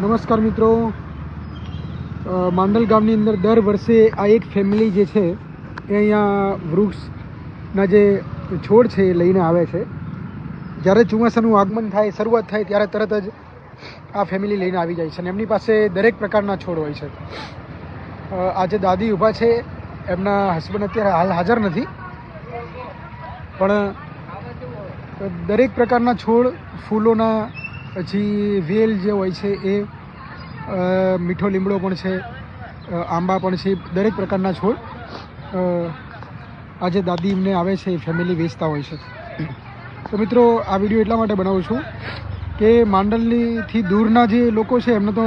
નમસ્કાર મિત્રો. માંડલ ગામની અંદર દર વર્ષે આ એક ફેમિલી જે છે, એ અહીંયા વૃક્ષના જે છોડ છે એ લઈને આવે છે. જ્યારે ચોમાસાનું આગમન થાય, શરૂઆત થાય, ત્યારે તરત જ આ ફેમિલી લઈને આવી જાય છે અને એમની પાસે દરેક પ્રકારના છોડ હોય છે. આજે દાદી ઊભા છે, એમના હસબન્ડ અત્યારે હાલ હાજર નથી. પણ દરેક પ્રકારના છોડ, ફૂલોના પછી વેલ જે હોય છે એ મીઠો લીમડો પણ છે આંબા પણ છે, દરેક પ્રકારના છોડ આજે દાદી એમને આવે છે એ ફેમિલી વેચતા હોય છે. તો મિત્રો, આ વીડિયો એટલા માટે બનાવું છું કે માંડલનીથી દૂરના જે લોકો છે, એમને તો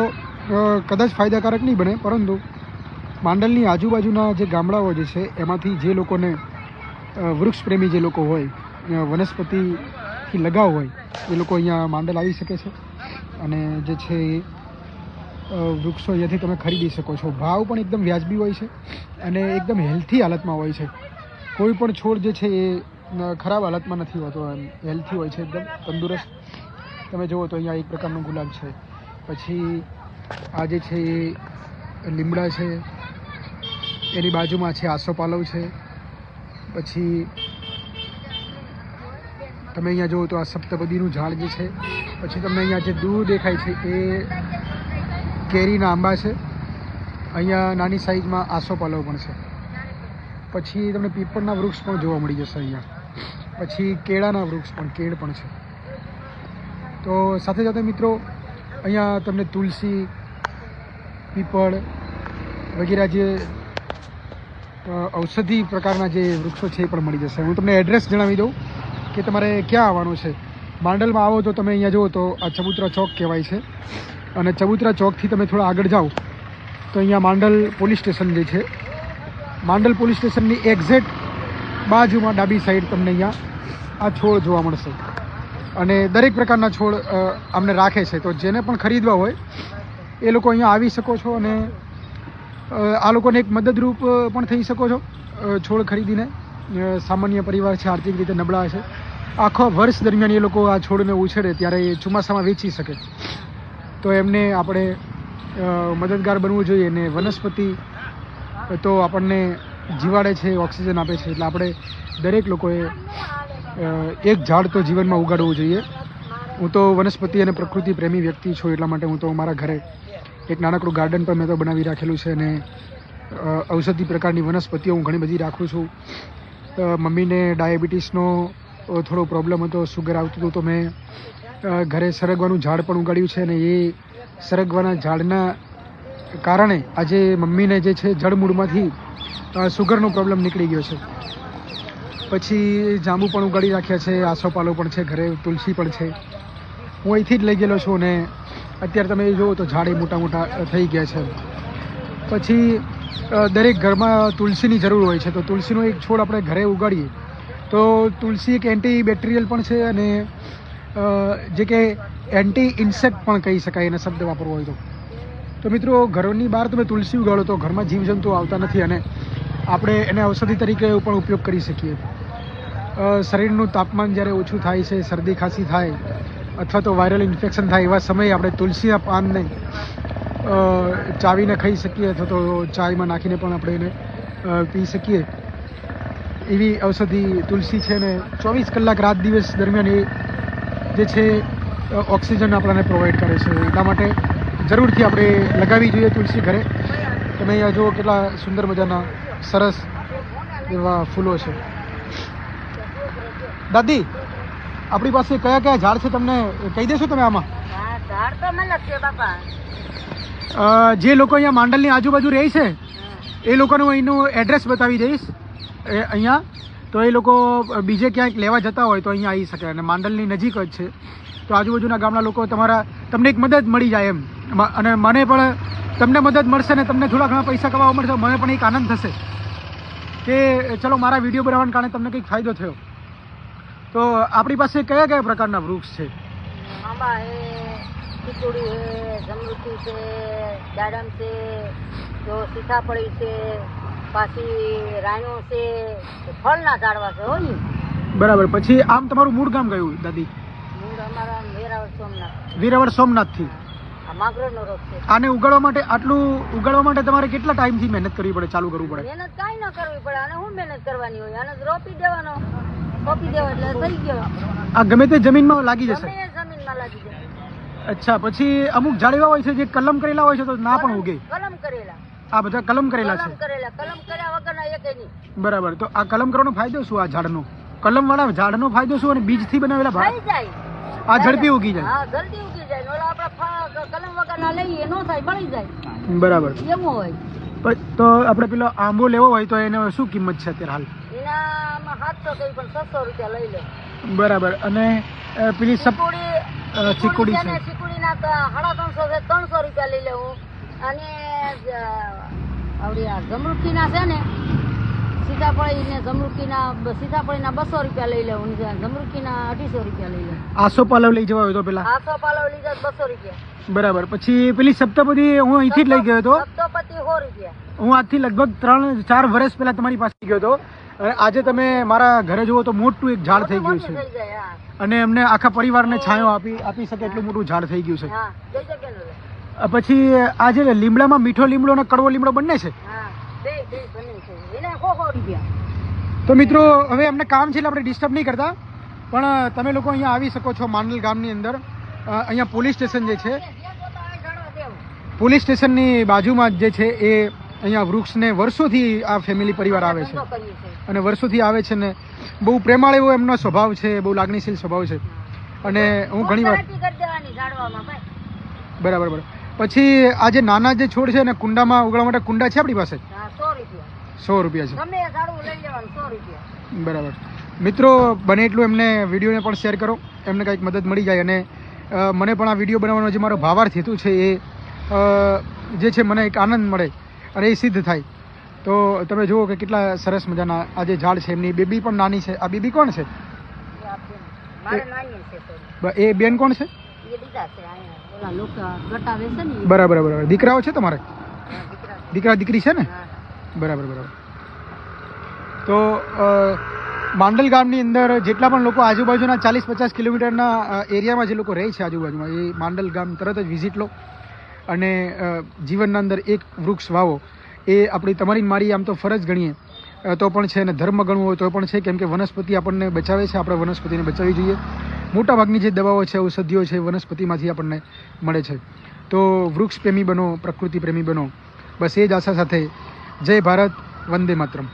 કદાચ ફાયદાકારક નહીં બને, પરંતુ માંડલની આજુબાજુના જે ગામડાઓ જે છે, એમાંથી જે લોકોને વૃક્ષપ્રેમી જે લોકો હોય વનસ્પતિથી લગાવ હોય એ લોકો અહીંયા માંડલ આવી શકે છે. અને જે છે એ વૃક્ષો અહીંયાથી તમે ખરીદી શકો છો. ભાવ પણ એકદમ વ્યાજબી હોય છે અને એકદમ હેલ્થી હાલતમાં હોય છે. કોઈ પણ છોડ જે છે એ ખરાબ હાલતમાં નથી હોતો હેલ્થી હોય છે એકદમ, તંદુરસ્ત. તમે જુઓ તો અહીંયા એક પ્રકારનું ગુલાબ છે. પછી આ જે છે એ, લીમડા છે. એની બાજુમાં છે આસોપાલવ છે. પછી તમે અહીંયા જુઓ તો આ સપ્તપદીનું ઝાડ જે છે, પછી તમને અહીંયા જે દૂર દેખાય છે એ કેરીના આંબા છે. અહીંયા નાની સાઈઝમાં આસોપાલવ પણ છે. પછી તમને પીપળના વૃક્ષ પણ જોવા મળી જશે અહીંયા. પછી કેળાના વૃક્ષ પણ, કેળ પણ છે. તો સાથે સાથે મિત્રો, અહીંયા તમને તુલસી, પીપળ વગેરે જે ઔષધિ પ્રકારના જે વૃક્ષો છે એ પણ મળી જશે. હું તમને એડ્રેસ જણાવી દઉં. કે તમારે ક્યાં આવવાનું છે? માંડલમાં આવો તો તમે અહીંયા જુઓ તો આ ચબુતરા ચોક કહેવાય છે. અને ચબુતરા ચોકથી તમે થોડા આગળ જાઓ તો અહીંયા માંડલ પોલીસ સ્ટેશન જે છે, માંડલ પોલીસ સ્ટેશનની એક્ઝેક્ટ બાજુમાં ડાબી સાઈડ તમને અહીંયા આ છોડ જોવા મળશે. અને દરેક પ્રકારના છોડ અમને રાખે છે. તો જેને પણ ખરીદવા હોય, એ લોકો અહીંયા આવી શકો છો અને આ લોકોને એક મદદરૂપ પણ થઈ શકો છો છોડ ખરીદીને. સામાન્ય પરિવાર છે, આર્થિક રીતે નબળા છે. આખો વર્ષ દરમિયાન એ લોકો આ છોડને ઉછેરે ત્યારે એ ચોમાસામાં વેચી શકે. તો એમને આપણે મદદગાર બનવું જોઈએ અને વનસ્પતિ તો આપણને જીવાડે છે, ઓક્સિજન આપે છે. એટલે આપણે દરેક લોકોએ એક ઝાડ તો જીવનમાં ઉગાડવું જોઈએ. હું તો વનસ્પતિ અને પ્રકૃતિ પ્રેમી વ્યક્તિ છું, એટલા માટે હું તો મારા ઘરે એક નાનકડું ગાર્ડન પણ મેં તો બનાવી રાખેલું છે અને ઔષધિ પ્રકારની વનસ્પતિઓ હું ઘણી બધી રાખું છું. મમ્મીને ડાયાબિટીસનો થોડો પ્રોબ્લેમ હતો સુગર આવતું હતું તો મેં ઘરે સરગવાનું ઝાડ પણ ઉગાડ્યું છે અને એ સરગવાના ઝાડના કારણે આજે મમ્મીને જે છે જળમૂળમાંથી સુગરનો પ્રોબ્લેમ નીકળી ગયો છે. પછી જાંબુ પણ ઉગાડી રાખ્યા છે, આસોપાલો પણ છે, ઘરે તુલસી પણ છે. હું અહીંથી જ લઈ ગયેલો છું અને અત્યારે તમે જુઓ તો ઝાડ એ મોટા મોટા થઈ ગયા છે. પછી દરેક ઘરમાં તુલસીની જરૂર હોય છે. તો તુલસીનો એક છોડ આપણે ઘરે ઉગાડીએ. તો તુલસી એક એન્ટી બેક્ટેરિયલ પણ છે અને જે કે એન્ટી ઇન્સેક્ટ પણ કહી શકાય એના શબ્દ વાપરવો હોય તો. તો મિત્રો, ઘરની બહાર તમે તુલસી ઉગાડો તો ઘરમાં જીવજંતુ આવતા નથી અને આપણે એને ઔષધિ તરીકે પણ ઉપયોગ કરી શકીએ. શરીરનું તાપમાન જ્યારે ઓછું થાય છે, શરદી ખાંસી થાય, અથવા તો વાયરલ ઇન્ફેક્શન થાય એવા સમયે આપણે તુલસીના પાનને ચાવીને ખાઈ શકીએ અથવા તો ચાયમાં નાખીને પણ આપણે એને પી શકીએ. એવી ઔષધિ તુલસી છે ને ચોવીસ કલાક રાત દિવસ દરમિયાન એ જે છે ઓક્સિજન આપણને પ્રોવાઈડ કરે છે. એટલા માટે જરૂરથી આપણે લગાવવી જોઈએ તુલસી ઘરે. તમે અહીંયા જુઓ કેટલા સુંદર મજાના સરસ એવા ફૂલો છે. દાદી આપણી પાસે કયા કયા ઝાડ છે તમને? કહી દેશો તમે આમાં. જે લોકો અહીંયા માંડલની આજુબાજુ રહે છે એ લોકોનું અહીંનું એડ્રેસ બતાવી દઈશ. એ અહીંયા, તો એ લોકો બીજે ક્યાંક લેવા જતા હોય તો અહીંયા આવી શકે. અને માંડલની નજીક જ છે. તો આજુબાજુના ગામના લોકો તમારા, તમને એક મદદ મળી જાય એમ. અને મને પણ તમને મદદ મળશે ને તમને થોડા ઘણા પૈસા કમાવા મળશે, મને પણ એક આનંદ થશે. કે ચલો, મારા વીડિયો બનાવવાને કારણે તમને કંઈક ફાયદો થયો. તો આપણી પાસે કયા કયા પ્રકારના વૃક્ષ છે? આંબા છે જમરૂખી છે, દાડમ છે તો સીતાફળી છે પાછી રાયણો છે ફળના ઝાડવા છે હો ને. બરાબર. પછી આમ તમારું મૂળ ગામ ગયું દાદી? મૂળ અમારા વેરાવળ સોમનાથ. માગરોળનો રોગ છે. આને ઉગાડવા માટે આટલું ઉગાડવા માટે તમારે કેટલા ટાઈમથી મહેનત કરવી પડે ચાલુ કરવું પડે? મહેનત કાંઈ ન કરવી પડે આને શું મહેનત કરવાની હોય? આને રોપી દેવાનો રોપી દેવા એટલે થઈ ગયો. આ ગમે તે જમીનમાં લાગી જશે. જમીન જમીનમાં લાગી જશે અચ્છા પછી અમુક ઝાડ એવા હોય છે જે કલમ કરેલા હોય છે તો ના પણ ઉગે. કલમ કરેલા. આ બધા કલમ કરેલા કલમ છે? કરેલા. કલમ કર્યા વગરના નહીં બરાબર. તો આ કલમ કરવાનો ફાયદો શું આ ઝાડનો? કલમ વાળા ઝાડનો ફાયદો શું અને બીજથી બનાવેલા ભાત? થઈ જાય. આ ઝડપી ઉગી જાય. હા જલ્દી ઉગી જાય. ને આપણે કલમ વગરના લઈએ નો થાય મળી જાય. બરાબર. એવું હોય. તો આપણે પેલો આંબો લેવો હોય તો એને શું કિંમત છે અત્યારે હાલ? એના આમાં સાતસો કહી પણ છસો રૂપિયા લઈ લે. બરાબર. અને પેલી સપોડી ચીકુડી અ, ચીકુડી છે. ને સાડા ત્રણસો છે ત્રણસો રૂપિયા લઈ લેવું. અને આવડી આ છે ને સીતાફળી ને જમરૂખીના બ- સીતાફળીના બસો રૂપિયા લઈ લેવું ને જમરૂખીના અઢીસો રૂપિયા લઈ લેવું. આસો પાલવ લઈ જવા તો પેલા? આસો પાલવ લઈ જાય બસો રૂપિયા. બરાબર. પછી પેલી સપ્તપતિ હું અહીંથી જ લઈ ગયો હતો. સપ્તપતિ સો રૂપિયા. હું આજથી લગભગ ત્રણ ચાર વર્ષ પહેલા તમારી પાસે ગયો હતો. અને આજે તમે મારા ઘરે જુઓ તો મોટું એક ઝાડ થઈ ગયું છે. અને એમને આખા પરિવારને છાંયો આપી આપી શકે એટલું મોટું ઝાડ થઈ ગયું છે. પછી આ જે લીમડામાં મીઠો લીમડો અને કડવો લીમડો બંને છે? તો મિત્રો હવે અમને કામ છે એટલે આપણે ડિસ્ટર્બ નહીં કરતા. પણ તમે લોકો અહીંયા આવી શકો છો માંડલ ગામની અંદર. અહીંયા પોલીસ સ્ટેશન જે છે પોલીસ સ્ટેશનની બાજુમાં જ જે છે એ અહીંયા વૃક્ષને વર્ષોથી આ ફેમિલી પરિવાર આવે છે. અને વર્ષોથી આવે છે ને બહુ પ્રેમાળ એવો એમનો સ્વભાવ છે બહુ લાગણીશીલ સ્વભાવ છે. અને હું ઘણી વાર બરાબર બરાબર. પછી આ જે નાના જે છોડ છે ને કુંડામાં ઉગાડવા માટે કુંડા છે આપણી પાસે? સો રૂપિયા. છે. ગમે એ લઈ લેવાનું સો રૂપિયા. બરાબર. મિત્રો બને એટલું એમને વિડીયોને પણ શેર કરો. એમને કંઈક મદદ મળી જાય અને મને પણ આ વીડિયો બનાવવાનો જે મારો ભાવાર્થ હેતુ છે એ જે છે મને એક આનંદ મળે અને એ સિદ્ધ થાય. તો તમે જુઓ કે કેટલા સરસ મજાના આ જે ઝાડ છે એમની બેબી પણ નાની છે. આ બેબી કોણ છે? એ બેન કોણ છે? બરાબર બરાબર. દીકરાઓ છે તમારે? દીકરા દીકરી છે ને? બરાબર બરાબર. તો માંડલ ગામની અંદર જેટલા પણ લોકો આજુબાજુના ચાલીસ પચાસ કિલોમીટરના એરિયામાં જે લોકો રહે છે આજુબાજુમાં એ માંડલ ગામ તરત જ વિઝિટ લો. અને જીવનના અંદર એક વૃક્ષ વાવો. એ આપણી તમારી મારી આમ તો ફરજ ગણીએ. તો પણ છે અને ધર્મ ગણવું હોય તો પણ છે. કેમ કે વનસ્પતિ આપણને બચાવે છે. આપણે વનસ્પતિને બચાવવી જોઈએ. મોટાભાગની જે દવાઓ છે, ઔષધિઓ છે, વનસ્પતિમાંથી આપણને મળે છે તો વૃક્ષ પ્રેમી બનો, પ્રકૃતિ પ્રેમી બનો બસ એ જ આશા સાથે જય ભારત, વંદે માતરમ